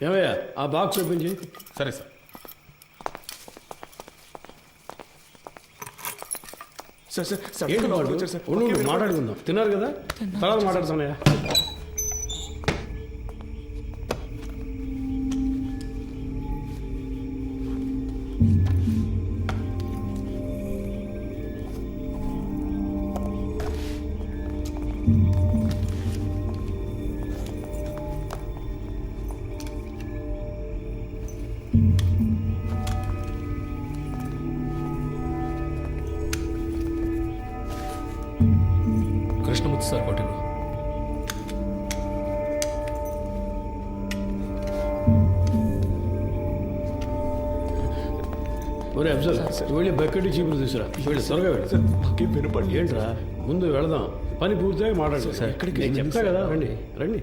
ఏమయ్యా ఆ box open చేయి సరే సార్ సార్ సార్ సార్ ఏంటి వాడు? ఉండు, ఉండు, మాట్లాడుకుందాం తిన్నారు కదా? తర్వాత మాట్లాడుతున్నాయా కృష్ణమూర్తి సార్ కొట్టిన ఒరే అఫ్జల్ నువ్వు వెళ్ళి బకెట్ చీపులు తీసురా. వెళ్ళి త్వరగా వెళ్ళి. సార్ మాకేం వినపడలేదు ఏంట్రా? ముందు వెళదాం. పని పూర్తిగా మాట్లాడు. సార్, ఎక్కడికి చెప్తా. కదా. రండి రండి.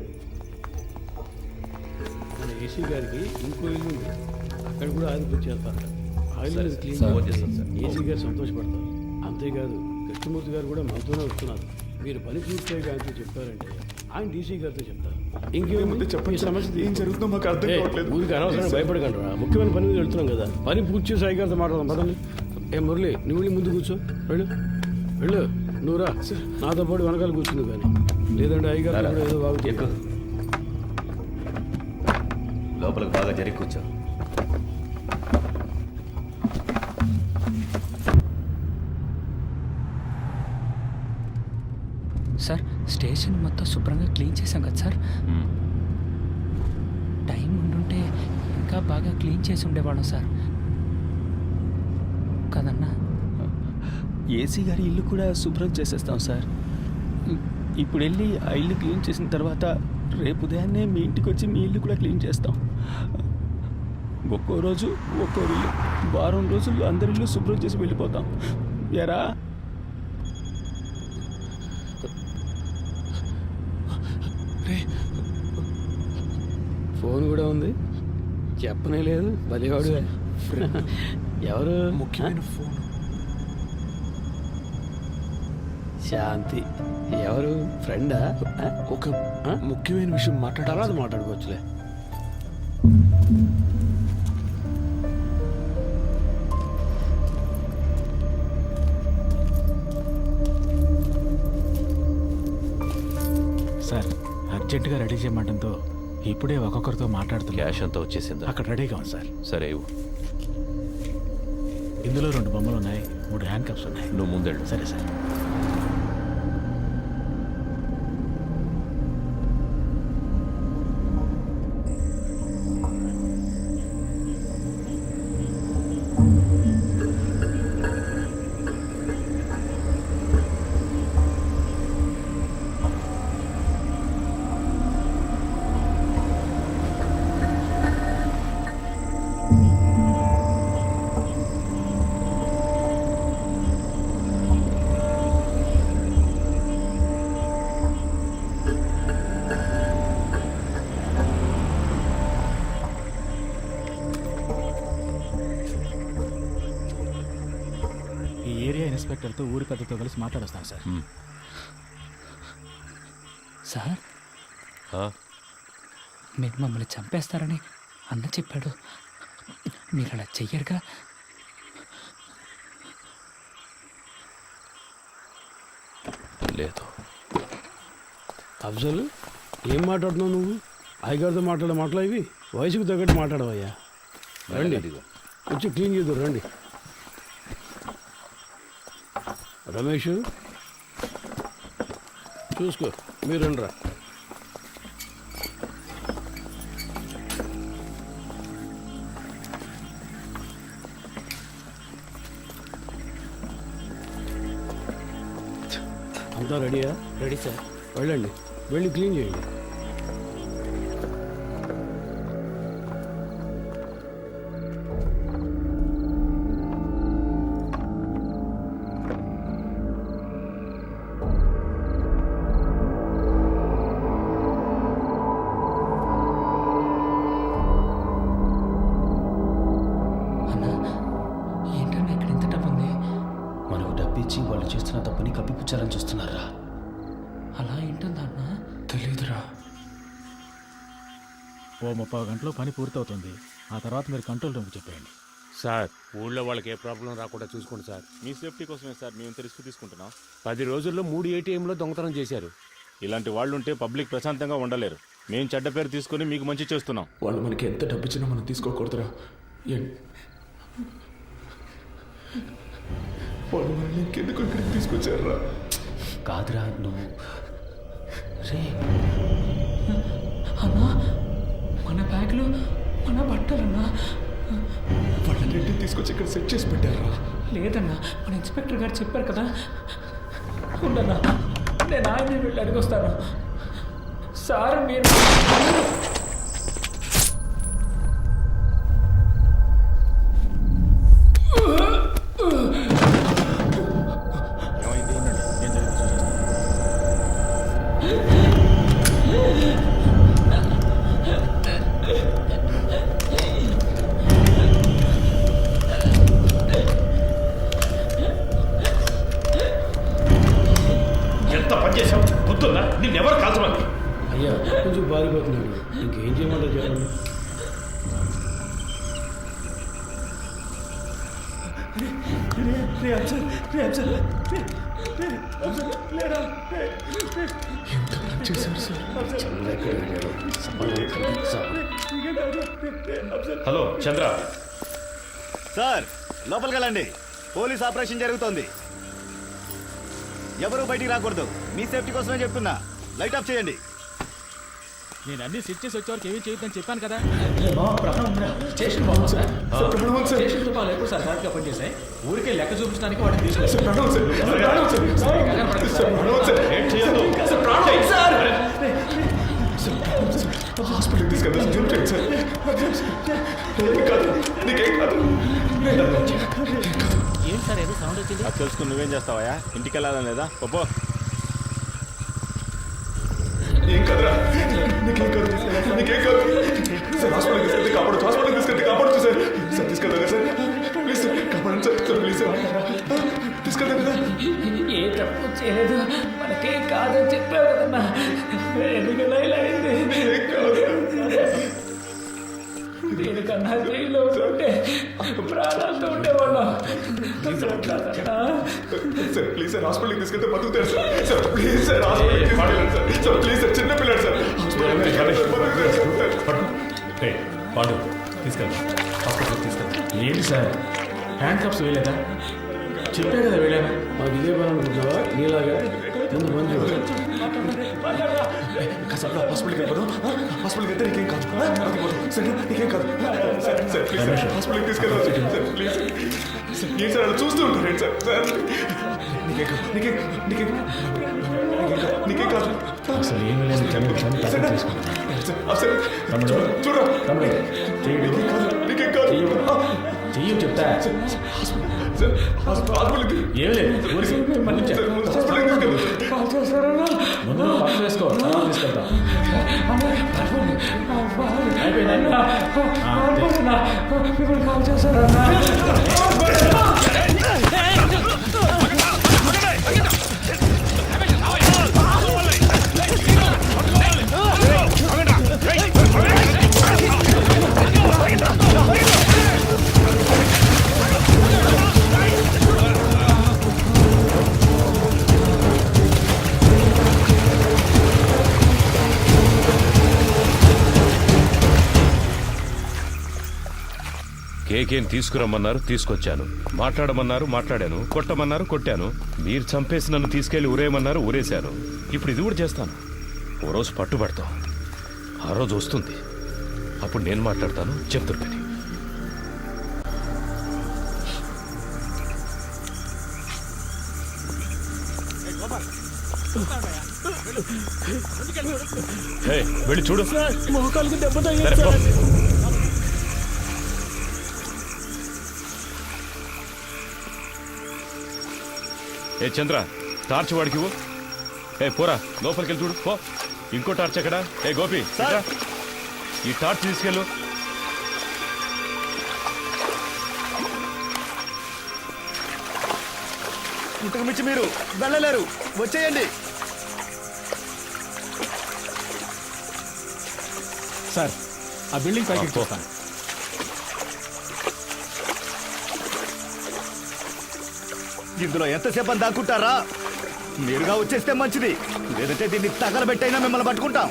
మన ఏసీ గారికి ఇంకో ఇల్లు ఉంది. అక్కడ కూడా ఆదిపత్తి చేస్తారు ఆ ఇల్లు క్లీన్ చేస్తారు. చేస్తాం సార్. ఏసీ గారు సంతోషపడతారు. అంతేకాదు కృష్ణమూర్తి గారు కూడా మనతోనే వస్తున్నారు. మీరు పని పూర్తిగా ఆయనతో చెప్పారంటే ఆయన డీసీ గారితో చెప్తారు. ఇంకేముంది? ముందు చెప్పండి. సమస్య ఏం జరుగుతుందో మాకు అర్థం కావట్లేదు. ఊరికి అనవసరం భయపడకండి ముఖ్యమైన పని మీద వెళ్తున్నాం కదా. పని పూర్తి చేసి అయ్యగారితో మాట్లాడదాం. పదండి. ఏ మురళి నువ్వు ముందు కూర్చో. వెళ్ళు. వెళ్ళు. నువ్వు రా. నాతో పాటు వెనకాల కూర్చుంది కానీ. లేదంటే అయ్యగారు కూడా ఏదో బాగు ఎక్కు. లోపలికి బాగా జరిగి కూర్చో. స్టేషన్ మొత్తం శుభ్రంగా క్లీన్ చేశాం కదా సార్. టైం ఉండుంటే ఇంకా బాగా క్లీన్ చేసి ఉండేవాళ్ళం సార్. కదన్నా? ఏసీ గారి ఇల్లు కూడా శుభ్రం చేసేస్తాం సార్. ఇప్పుడు వెళ్ళి ఆ ఇల్లు క్లీన్ చేసిన తర్వాత రేపు ఉదయాన్నే మీ ఇంటికి వచ్చి మీ ఇల్లు కూడా క్లీన్ చేస్తాం. ఒక్కో రోజు ఒక్కో ఇల్లు వారం రోజులు అందరి ఇల్లు శుభ్రం చేసి వెళ్ళిపోతాం. ఎరా ఫోన్ కూడా ఉంది. చెప్పనే లేదు బలివాడు ఎవరు? ముఖ్యమైన ఫోన్. శాంతి. ఎవరు? ఫ్రెండా? ఒక? ముఖ్యమైన విషయం మాట్లాడాలి మాట్లాడుకోవచ్చులే. సార్ అర్జెంటుగా రెడీ చేయమంటంతో ఇప్పుడే ఒక్కొక్కరితో మాట్లాడుతున్నా. క్యాష్ అంతా వచ్చేసిందా? అక్కడ రెడీగా ఉంది సార్. సరే ఇవ్వు. ఇందులో రెండు బొమ్మలు ఉన్నాయి మూడు హ్యాండ్ కప్స్ ఉన్నాయి. నువ్వు ముందెళ్ళు. సరే సార్. ఇన్స్పెక్టర్తో ఊరి పెద్దతో కలిసి మాట్లాడొస్తాను సార్. సార్? ఆ? మీరు మమ్మల్ని చంపేస్తారని అన్న చెప్పాడు. మీరు అలా చెయ్యరుగా? లేదు. అఫ్జల్ ఏం మాట్లాడుతున్నావు నువ్వు? అయ్యగారితో మాట్లాడే మాటలు ఇవి? వయసుకు తగ్గట్టు మాట్లాడవయ్యా. రండి. అదిగో. వచ్చి క్లీన్ చేద్దాం రండి. రమేష్ చూసుకో మీరు రండి రా అంతా రెడీయా? Ready sir. వెళ్ళండి. వెళ్ళి క్లీన్ చేయండి. కప్పిపుచ్చాలని చూస్తున్నారా? అలా ఏంటుందా అన్నా? తెలీదురా. ఓ ముప్పై గంటలో పని పూర్తవుతుంది. ఆ తర్వాత మీరు కంట్రోల్ రూమ్కి చెప్పేయండి. సార్ ఊళ్ళో వాళ్ళకి ఏ ప్రాబ్లం రాకుండా చూసుకోండి సార్. మీ సేఫ్టీ కోసమే సార్ మేము ఇంత రిస్క్ తీసుకుంటున్నాం. పది రోజుల్లో మూడు ఏటీఎంలో దొంగతనం చేశారు. ఇలాంటి వాళ్ళు ఉంటే పబ్లిక్ ప్రశాంతంగా ఉండలేరు. మేము చెడ్డ పేరు తీసుకొని మీకు మంచి చేస్తున్నాం. వాళ్ళు మనకి ఎంత డబ్బు ఇచ్చినా మనం తీసుకోకూడదురా. వాళ్ళు మనల్ని ఇంకెందుకు ఇక్కడికి తీసుకొచ్చారా? కాదురా నువ్వు రే. అన్నా మన బ్యాగ్లు మన బట్టలన్నా వాళ్ళన్నింటినీ తీసుకొచ్చి ఇక్కడ సెట్ చేసి పెట్టారా? లేదన్నా మన ఇన్స్పెక్టర్ గారు చెప్పారు కదా. ఉండన్నా నేను ఆయన్ని వెళ్ళి అడిగొస్తాను సార్ మీరు హలో చంద్ర. సార్ లోపలికి వెళ్ళండి పోలీస్ ఆపరేషన్ జరుగుతోంది. ఎవరు బయటికి రాకూడదు. మీ సేఫ్టీ కోసమే చెప్తున్నా. లైట్ ఆఫ్ చేయండి. నేను అన్ని సెట్ చేసి వచ్చేవరకు ఏమీ చేయొద్దని చెప్పాను కదా. స్టేషన్ బాగుంది సార్. స్టేషన్ తుపాలు ఎప్పుడు సార్ పనిచేసాయి ఊరికే లెక్క చూపించడానికి వాటిని సార్ ఏం చేయొద్దు హాస్పిటల్కి తీసుకెళ్తా సార్. చూడండి సార్. ఏం కాదు. నీకేం కాదు. ఏం సార్ ఏదో సౌండ్ వచ్చింది? అది తెలుసుకుని నువ్వేం చేస్తావా ఇంటికి వెళ్ళాలని లేదా? పప్పు ఏం కాదురా. నీకేం కాదు నీకేం కాదు సార్ హాస్పిటల్కి తీసుకెళ్తే కాపాడు హాస్పిటల్కి తీసుకెళ్తే కాపాడు సార్. సార్ తీసుకెళ్తా సార్? ప్లీజ్ సార్ కాపాడండి సార్ సార్ ప్లీజ్ సార్. తీసుకెళ్తా కదా ఏ తప్పు చేయలేదు. మనకేం కాదని చెప్పావు కదన్నా ఎందుకన్నా ఇలా అయింది. కాదు దీనికన్నా జైల్లో ఉంటే ప్రాణాలతో ఉండేవాళ్ళం. సార్ ప్లీజ్ సార్ హాస్పిటల్కి తీసుకెళ్తే బతుకుతారు సార్. సార్ ప్లీజ్ సార్ హాస్పిటల్కి తీసుకెళ్ళండి సార్. సార్ ప్లీజ్ సార్ చిన్న పిల్లలు సార్. హాస్పిటల్కి పాండు. తీసుకెళ్తా హాస్పిటల్ తీసుకెళ్తా ఏంటి సార్? Hand cups వేయలేదా? చెప్పే కదా వెళ్ళాను మాకు ఇదే పని అనుకుంటావా నీలాగా? ముందు మంది సార్ హాస్పిటల్కి వెళ్ళిపోదాం. హాస్పిటల్కి వెళ్తే నీకేం కాదు. సరే నీకేం కాదు. సార్ సార్ ప్లీజ్ సార్ హాస్పిటల్కి తీసుకెళ్ళాలి సార్ ప్లీజ్ సార్ ఏం సార్ అలా చూస్తూ ఉంటారు? సార్? సార్ నీకేం కాదు నీకేం నీకేం నీకేం కాదు. అసలు ఏమీ లేదు తమ్ముడు తమ్ముడు చెయ్యి చెప్తా. హాస్పిటల్కి ఏం లేదు ముందు పక్కన వేసుకో తర్వాత తీసుకెళ్తాం. అయిపోయిందా? ఆ, అదే. ఇప్పుడు కాల్ చేస్తారన్నా కేకేం తీసుకురమ్మన్నారు తీసుకొచ్చాను. మాట్లాడమన్నారు మాట్లాడాను. కొట్టమన్నారు కొట్టాను. మీరు చంపేసి నన్ను తీసుకెళ్ళి ఊరేయమన్నారు ఊరేశాను. ఇప్పుడు ఇది కూడా చేస్తాను. ఓ రోజు పట్టుబడతాం ఆ రోజు వస్తుంది. అప్పుడు నేను మాట్లాడతాను హే, వెళ్ళి చూడు. మోకాలకు దెబ్బ సరే, ఏ చంద్ర టార్చ్ వాడికి. ఏ పోరా లోపలికి వెళ్ళి చూడు పో. ఇంకో టార్చ్ ఎక్కడ? ఏ గోపి. ఈ టార్చ్ తీసుకెళ్ళు. ఇంతకు మించి మీరు వెళ్ళలేరు. వచ్చేయండి. సార్ ఆ బిల్డింగ్ పైకి చూస్తాను ఇందులో ఎంతసేపు అని దాక్కుంటారా? మీరుగా వచ్చేస్తే మంచిది. లేదంటే దీన్ని తగలబెట్టైనా మిమ్మల్ని పట్టుకుంటాం.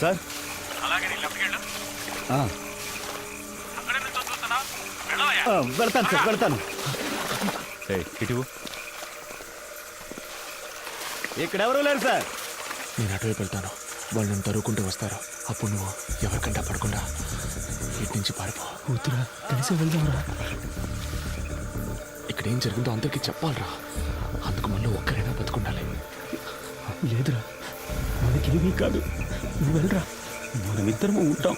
సార్? ఆ. ఆ, వెళ్తాను సార్ వెళ్తాను. ఏయ్, ఇటువు ఇక్కడ ఎవరు లేరు సార్. నేను అటువైపు వెళ్తాను. వాళ్ళు నన్ను తరువుకుంటూ వస్తారు. అప్పుడు నువ్వు ఎవరికంటా పడకుండా ఇటు నుంచి పారిపో. వద్దురా కలిసి వెళ్దాంరా. ఇక్కడ ఏం జరిగిందో అందరికీ చెప్పాలరా. అందుకు మళ్ళీ ఒక్కరైనా బతుకుండాలి. లేదురా మనకేమీ కాదు. నువ్వు వెళ్ళరా. మనమిద్దరము ఉంటాం.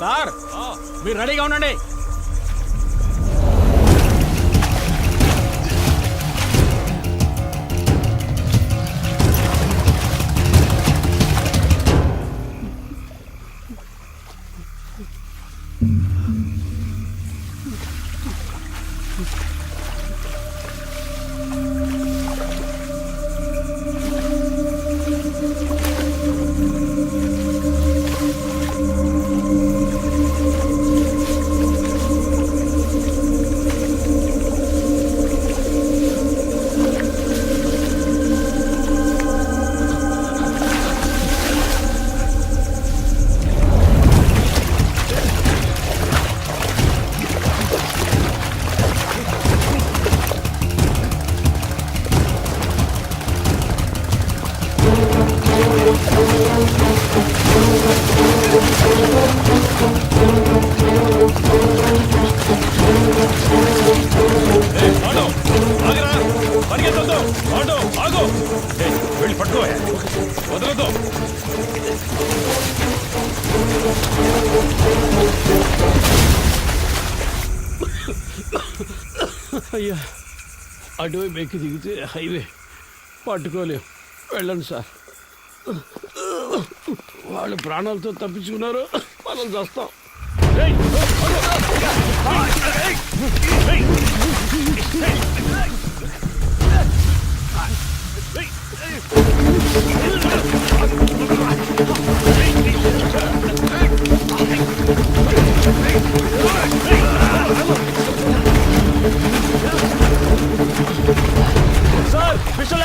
సార్ మీరు రెడీగా ఉండండి అయ్యా అటువైపు ఎక్కి దిగితే హైవే పట్టుకోలేం. వెళ్ళండి సార్. వాళ్ళు ప్రాణాలతో తప్పించుకున్నారు మనం చేస్తాం Hey!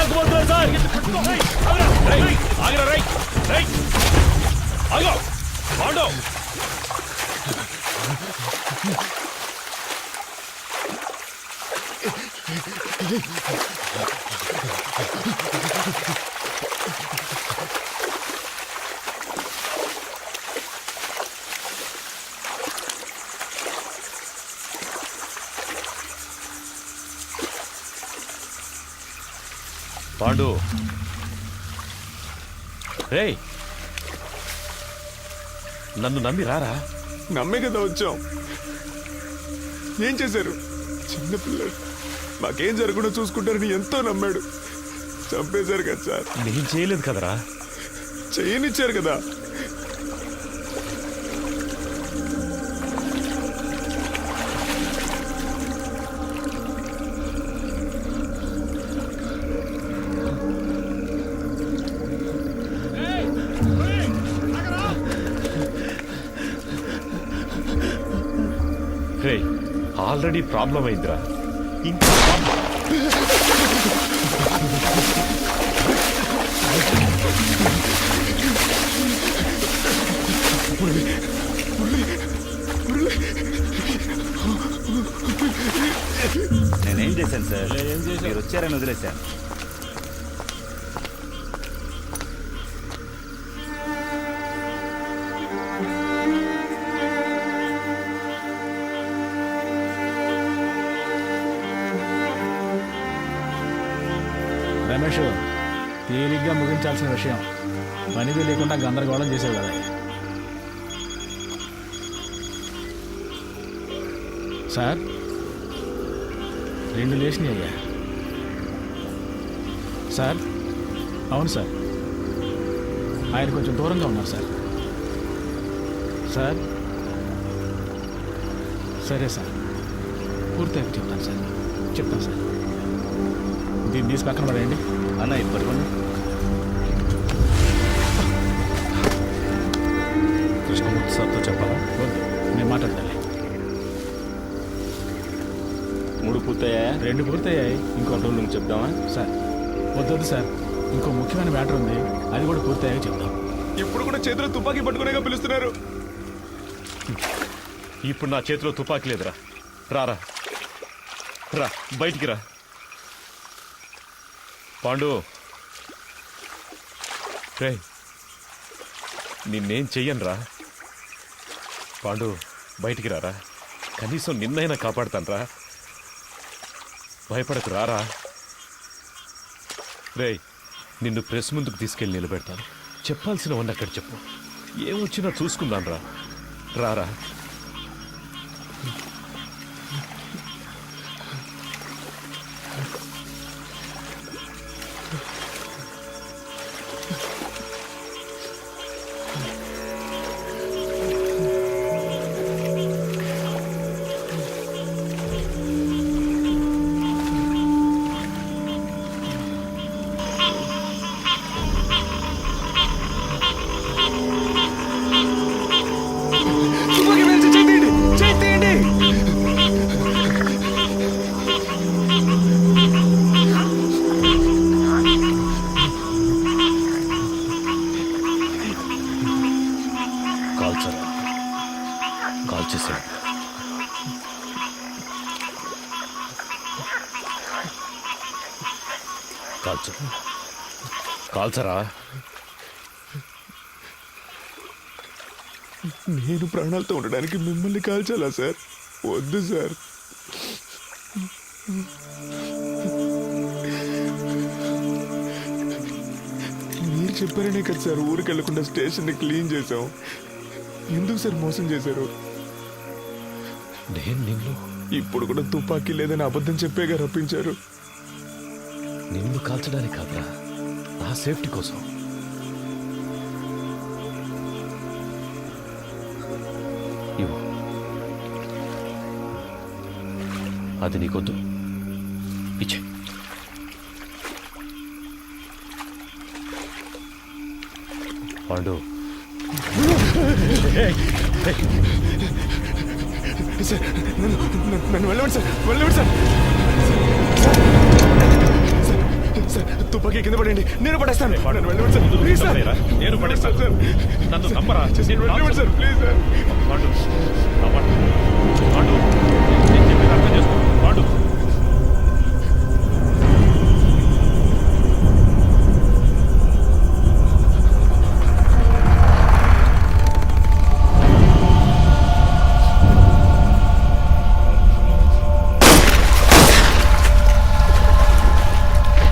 లేకపోతున్నారు సార్ ఆగిరా రై రై ఆగో పాండో పాండు. రేయ్. నన్ను నమ్మి రారా? నమ్మే కదా వచ్చాం. ఏం చేశారు? చిన్నపిల్లడు మాకేం జరగకుండా చూసుకుంటారని ఎంతో నమ్మాడు. చంపేశారు కదా సార్. నేను చేయలేదు కదరా? చేయనిచ్చారు కదా. ఆల్రెడీ ప్రాబ్లం అయిందిరా. ఇంకా నేనేం చేశాను సార్? మీరు వచ్చారని వదిలేశాను. తేలిగ్గా విషయం. పనిది లేకుండా గందరగోళం చేసేవి కదా. సార్ రెండు లేచినాయి అయ్యా. సార్ అవును సార్. ఆయన కొంచెం దూరంగా ఉన్నారు సార్. సార్ సరే సార్. పూర్తయితే చెప్తాను సార్. చెప్తాను సార్. దీన్ని తీసి పక్కన పడేయండి. అన్న ఇది కృష్ణమూర్తి సార్తో చెప్పాలా నేను మాట్లాడాలి మూడు పూర్తయ్యా రెండు పూర్తయ్యాయి. ఇంకో రూమ్ చెప్దామా? సార్ వద్దొద్దు సార్. ఇంకో ముఖ్యమైన మ్యాటర్ ఉంది. అది కూడా పూర్తయ్యాక చెప్తాం ఇప్పుడు కూడా చేతిలో తుపాకీ పట్టుకునేగా పిలుస్తున్నారు. ఇప్పుడు నా చేతిలో తుపాకీ లేదురా. రారా రా. బయటికి రా. పాండు. రే నిన్నేం చెయ్యను రా పాండు బయటికి రారా? కనీసం నిన్నైనా కాపాడతానరా. భయపడకు రారా. రే నిన్ను ప్రెస్ ముందుకు తీసుకెళ్ళి నిలబెడతాను. చెప్పాల్సినవన్నీ అక్కడ చెప్పు. ఏమొచ్చినా చూసుకుందాం రా రారా. కాల్చరా నేను ప్రాణాలతో ఉండడానికి మిమ్మల్ని కాల్చాలా సార్? వద్దు సార్. మీరు చెప్పారనే కదా సార్ ఊరికి వెళ్ళకుండా స్టేషన్ని క్లీన్ చేసాం ఎందుకు సార్ మోసం చేశారు? నేను నిన్ను ఇప్పుడు కూడా తుపాకీ లేదని అబద్ధం చెప్పేగా రప్పించారు. నిన్ను కాల్చడానికి కాదురా నా సేఫ్టీ కోసం. ఇవ్వు. అది నీకొద్దు. ఇచ్చే. పాండు. సార్ నన్ను నన్ను- నన్ను సార్ వెళ్ళవండి సార్. సార్, తుపాకీ కింద పడండి నేను పడేస్తాను. Please sir. నేను పడేస్తాను. సార్ నన్ను నమ్మరా sir please sir Pandu. Pandu నేను చెప్పేది అర్థం చేసుకో.